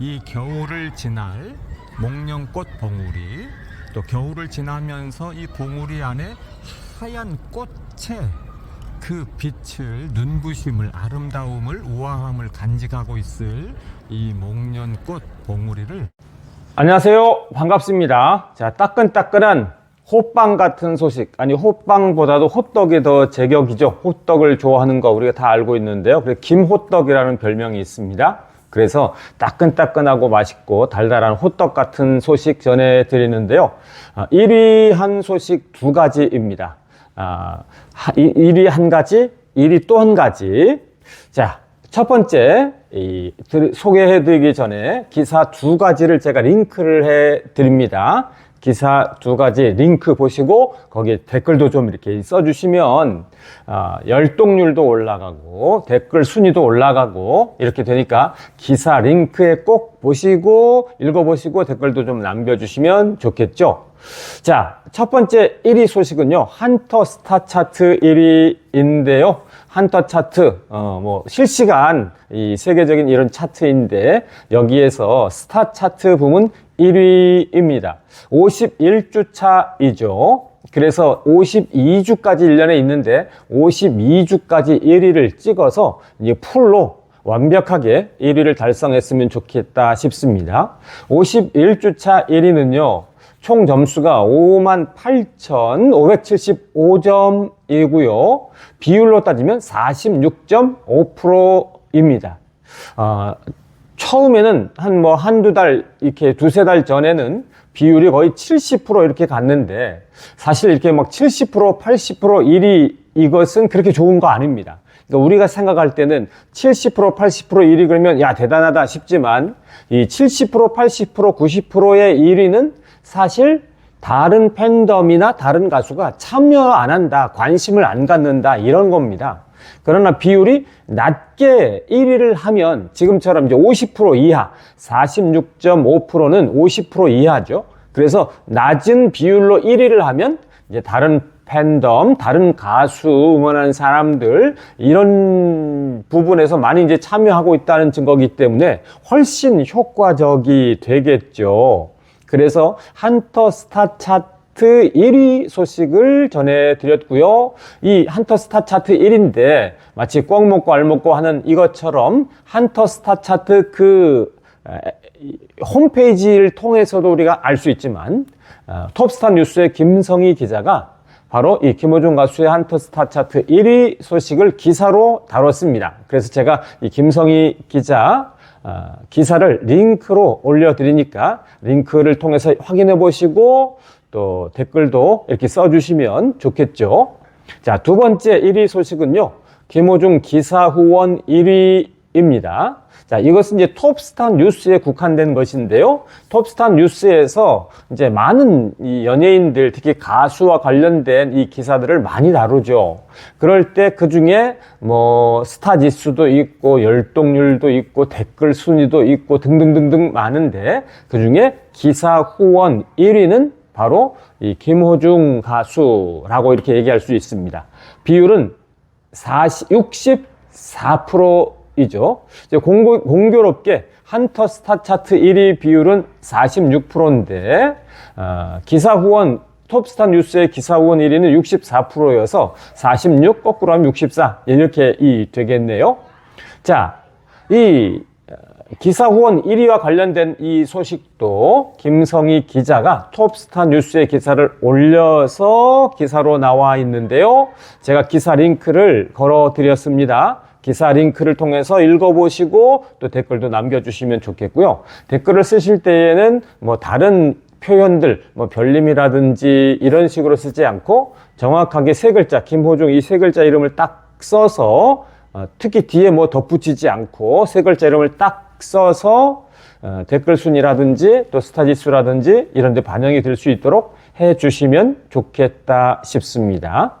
이 겨울을 지날 목련꽃 봉우리 또 겨울을 지나면서 이 봉우리 안에 하얀 꽃의 그 빛을 눈부심을 아름다움을 우아함을 간직하고 있을 이 목련꽃 봉우리를 안녕하세요. 반갑습니다. 자, 따끈따끈한 호빵 같은 소식. 아니, 호빵보다도 호떡이 더 제격이죠. 호떡을 좋아하는 거 우리가 다 알고 있는데요. 그래서 김호떡이라는 별명이 있습니다. 그래서 따끈따끈하고 맛있고 달달한 호떡 같은 소식 전해드리는데요. 아, 1위 한 소식 두 가지입니다. 아, 1위 한 가지, 1위 또 한 가지. 자, 첫 번째 소개해드리기 전에 기사 두 가지를 제가 링크를 해드립니다. 기사 두 가지 링크 보시고 거기에 댓글도 좀 이렇게 써주시면 아, 열동률도 올라가고 댓글 순위도 올라가고 이렇게 되니까 기사 링크에 꼭 보시고 읽어보시고 댓글도 좀 남겨주시면 좋겠죠. 자, 첫 번째 1위 소식은요. 한터 스타 차트 1위인데요. 한터 차트, 어, 뭐, 실시간, 이 세계적인 이런 차트인데, 여기에서 스타 차트 부문 1위입니다. 51주 차이죠. 그래서 52주까지 1년에 있는데, 52주까지 1위를 찍어서, 이제 풀로 완벽하게 1위를 달성했으면 좋겠다 싶습니다. 51주차 1위는요, 총 점수가 58,575점이고요. 비율로 따지면 46.5%입니다. 아, 처음에는 한 뭐 한두 달, 이렇게 두세 달 전에는 비율이 거의 70% 이렇게 갔는데 사실 이렇게 막 70%, 80% 1위 이것은 그렇게 좋은 거 아닙니다. 그러니까 우리가 생각할 때는 70%, 80% 1위 그러면 야 대단하다 싶지만 이 70%, 80%, 90%의 1위는 사실 다른 팬덤이나 다른 가수가 참여 안 한다, 관심을 안 갖는다 이런 겁니다. 그러나 비율이 낮게 1위를 하면 지금처럼 이제 50% 이하, 46.5%는 50% 이하죠. 그래서 낮은 비율로 1위를 하면 이제 다른 팬덤, 다른 가수 응원하는 사람들 이런 부분에서 많이 이제 참여하고 있다는 증거이기 때문에 훨씬 효과적이 되겠죠. 그래서 한터 스타 차트 1위 소식을 전해드렸고요. 이 한터 스타 차트 1위인데 마치 꽉 먹고 알 먹고 하는 이것처럼 한터 스타 차트 그 홈페이지를 통해서도 우리가 알 수 있지만 어, 톱스타 뉴스의 김성희 기자가 바로 이 김호중 가수의 한터 스타 차트 1위 소식을 기사로 다뤘습니다. 그래서 제가 이 김성희 기자 어, 기사를 링크로 올려드리니까 링크를 통해서 확인해 보시고 또 댓글도 이렇게 써주시면 좋겠죠. 자, 두 번째 1위 소식은요. 김호중 기사 후원 1위입니다. 자, 이것은 이제 톱스타 뉴스에 국한된 것인데요. 톱스타 뉴스에서 이제 많은 이 연예인들, 특히 가수와 관련된 이 기사들을 많이 다루죠. 그럴 때 그 중에 뭐 스타 지수도 있고 열동률도 있고 댓글 순위도 있고 등등등등 많은데 그 중에 기사 후원 1위는 바로 이 김호중 가수라고 이렇게 얘기할 수 있습니다. 비율은 40, 64%이죠. 이제 공고, 공교롭게 한터 스타 차트 1위 비율은 46%인데, 어, 기사 후원, 톱스타 뉴스의 기사 후원 1위는 64%여서 46, 거꾸로 하면 64. 이렇게 이 되겠네요. 자, 이 어, 기사 후원 1위와 관련된 이 소식도 김성희 기자가 톱스타 뉴스에 기사를 올려서 기사로 나와 있는데요. 제가 기사 링크를 걸어 드렸습니다. 기사 링크를 통해서 읽어보시고 또 댓글도 남겨주시면 좋겠고요. 댓글을 쓰실 때에는 뭐 다른 표현들, 뭐 별님이라든지 이런 식으로 쓰지 않고 정확하게 세 글자, 김호중 이 세 글자 이름을 딱 써서 어, 특히 뒤에 뭐 덧붙이지 않고 세 글자 이름을 딱 써서 어, 댓글 순이라든지 또 스타지수라든지 이런 데 반영이 될 수 있도록 해 주시면 좋겠다 싶습니다.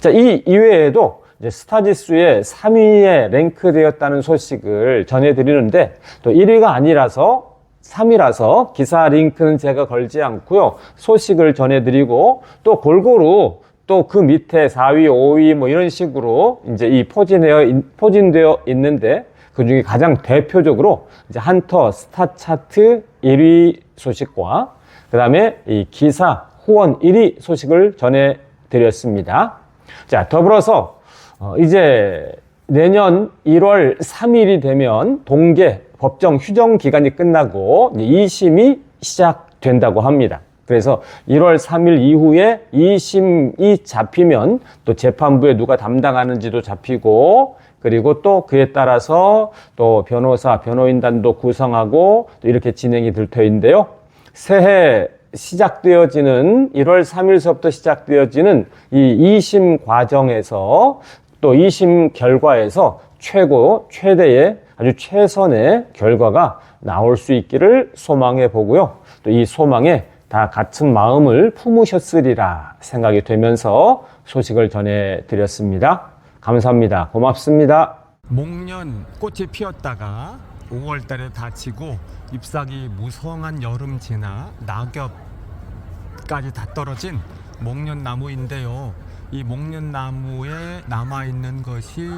자, 이 이외에도 이제 스타지수에 3위에 랭크되었다는 소식을 전해드리는데 또 1위가 아니라서 3위라서 기사 링크는 제가 걸지 않고요. 소식을 전해드리고 또 골고루 또 그 밑에 4위, 5위 뭐 이런 식으로 이제 이 포진되어, 포진되어 있는데 그 중에 가장 대표적으로 이제 한터 스타 차트 1위 소식과 그 다음에 이 기사 후원 1위 소식을 전해드렸습니다. 자, 더불어서 어, 이제 내년 1월 3일이 되면 동계 법정 휴정 기간이 끝나고 이제 2심이 시작된다고 합니다. 그래서 1월 3일 이후에 2심이 잡히면 또 재판부에 누가 담당하는지도 잡히고 그리고 또 그에 따라서 또 변호사, 변호인단도 구성하고 또 이렇게 진행이 될 터인데요. 새해 시작되어지는 1월 3일서부터 시작되어지는 이 2심 과정에서 또 2심 결과에서 최고, 최대의 아주 최선의 결과가 나올 수 있기를 소망해 보고요. 또 이 소망에 다 같은 마음을 품으셨으리라 생각이 되면서 소식을 전해 드렸습니다. 감사합니다. 고맙습니다. 목련 꽃이 피었다가 5월 달에 다치고 잎사귀 무성한 여름 지나 낙엽까지 다 떨어진 목련 나무인데요. 이 목련 나무에 남아 있는 것이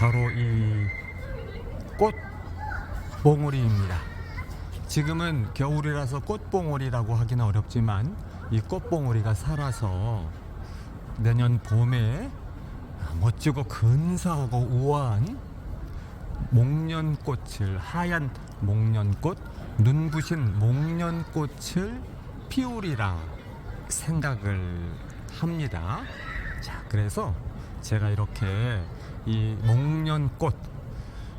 바로 이 꽃봉오리입니다. 지금은 겨울이라서 꽃봉오리라고 하기는 어렵지만 이 꽃봉오리가 살아서 내년 봄에 멋지고 근사하고 우아한 목련꽃을 하얀 목련꽃 눈부신 목련꽃을 피우리라 생각을 합니다. 자, 그래서 제가 이렇게 이 목련꽃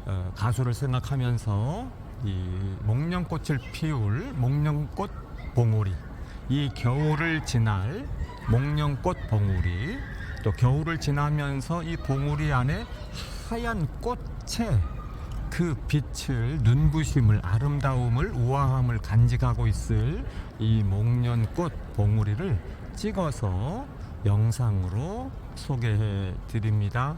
어, 가수를 생각하면서 이 목련꽃을 피울 목련꽃 봉우리 이 겨울을 지날 목련꽃 봉우리 또 겨울을 지나면서 이 봉우리 안에 하얀 꽃의 그 빛을 눈부심을 아름다움을 우아함을 간직하고 있을 이 목련꽃 봉우리를 찍어서 영상으로 소개해 드립니다.